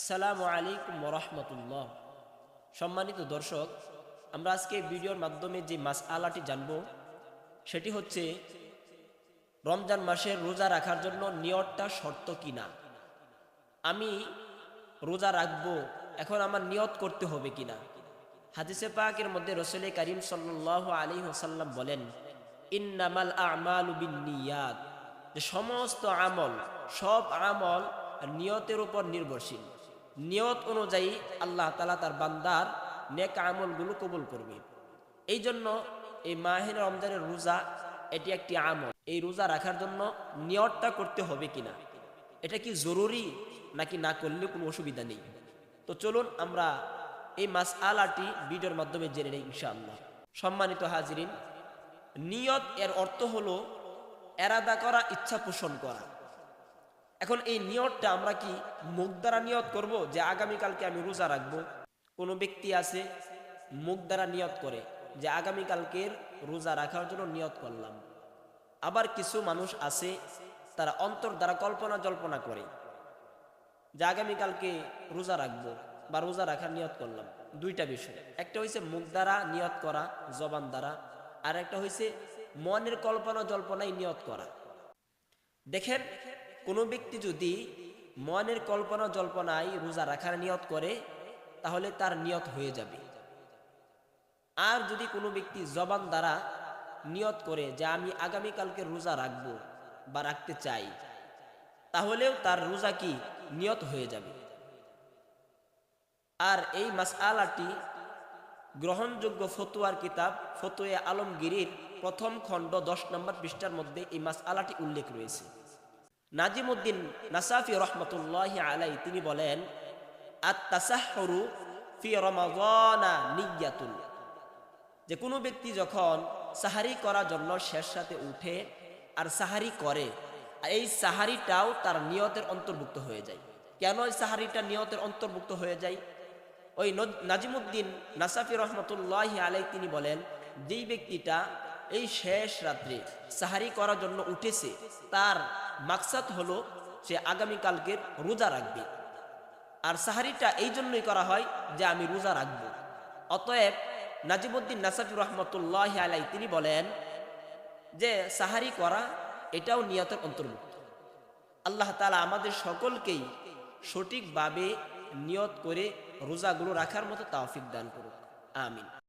আসসালামু আলাইকুম রহমতুল্লাহ। সম্মানিত দর্শক, আমরা আজকে ভিডিওর মাধ্যমে যে মাস আলাটি জানব, সেটি হচ্ছে রমজান মাসের রোজা রাখার জন্য নিয়তটা শর্ত কিনা? আমি রোজা রাখব, এখন আমার নিয়ত করতে হবে কিনা? হাদিসে পাকের মধ্যে রসুল করিম সাল্লাহ আলী হোসাল্লাম বলেন, ইন্নামাল আমাল সমস্ত আমল, সব আমল নিয়তের উপর নির্ভরশীল। নিয়ত অনুযায়ী আল্লাহ তালা তার বান্দার নেক আমলগুলো কবুল করবে। এই জন্য এই মাহিন রমজানের রোজা, এটি একটি আমল। এই রোজা রাখার জন্য নিয়তটা করতে হবে কিনা? এটা কি জরুরি নাকি না করলে কোনো অসুবিধা নেই? তো চলুন আমরা এই মাস আলাটি ভিডিওর মাধ্যমে জেনে নেই ইনশাআল্লাহ। সম্মানিত হাজিরিন, নিয়ত এর অর্থ হলো এরাদা করা, ইচ্ছা পোষণ করা। এখন এই নিয়তটা আমরা কি মুখ দ্বারা নিয়ত করব যে আগামীকালকে আমি রোজা রাখব? কোনো ব্যক্তি আছে মুখ দ্বারা নিয়ত করে যে আগামীকালকের রোজা রাখার জন্য নিয়ত করলাম। আবার কিছু মানুষ আছে তারা অন্তর দ্বারা কল্পনা জল্পনা করে যে আগামীকালকে রোজা রাখব বা রোজা রাখার নিয়ত করলাম। দুইটা বিষয়। একটা হয়েছে মুখ দ্বারা নিয়ত করা, জবান দ্বারা। আর একটা হয়েছে মনের কল্পনা জল্পনায় নিয়ত করা। দেখেন কোনো ব্যক্তি যদি মনের কল্পনা জল্পনায় রোজা রাখার নিয়ত করে, তাহলে তার নিয়ত হয়ে যাবে। আর যদি কোনো ব্যক্তি জবান দ্বারা নিয়ত করে যে আমি আগামীকালকে রোজা রাখব বা রাখতে চাই, তাহলেও তার রোজা কি নিয়ত হয়ে যাবে। আর এই মাস আলাটি গ্রহণযোগ্য ফতুয়ার কিতাব, ফতুয়া আলমগিরির প্রথম খণ্ড দশ নম্বর পৃষ্ঠার মধ্যে এই মাস আলাটি উল্লেখ রয়েছে। নাজিমুদ্দিন নাসাফি রহমতুল্লাহ আলাই তিনি বলেন আত্মাসাহরু ফি রমাজানা নিয়াতুল যে কোনো ব্যক্তি যখন সাহারি করার জন্য শেষ সাথে উঠে আর সাহারি করে, এই সাহারিটাও তার নিয়তের অন্তর্ভুক্ত হয়ে যায়। কেন এই সাহারিটা নিয়তের অন্তর্ভুক্ত হয়ে যায়? ওই নাজিমুদ্দিন নাসাফি রহমতুল্লাহ আলাই তিনি বলেন, যেই ব্যক্তিটা এই শেষ রাত্রে সাহারি করার জন্য উঠেছে। তার মাকসাদ হলো সে আগামীকালকের রোজা রাখবে। আর সাহারিটা এই জন্যই করা হয় যে আমি রোজা রাখব। অতএব নাজিমুদ্দিন নাসাফি রহমতুল্লাহ আলাই তিনি বলেন যে সাহারি করা এটাও নিয়তের অন্তর্ভুক্ত। আল্লাহ তালা আমাদের সকলকেই সঠিকভাবে নিয়ত করে রোজাগুলো রাখার মতো তাওফিক দান করুক। আমিন।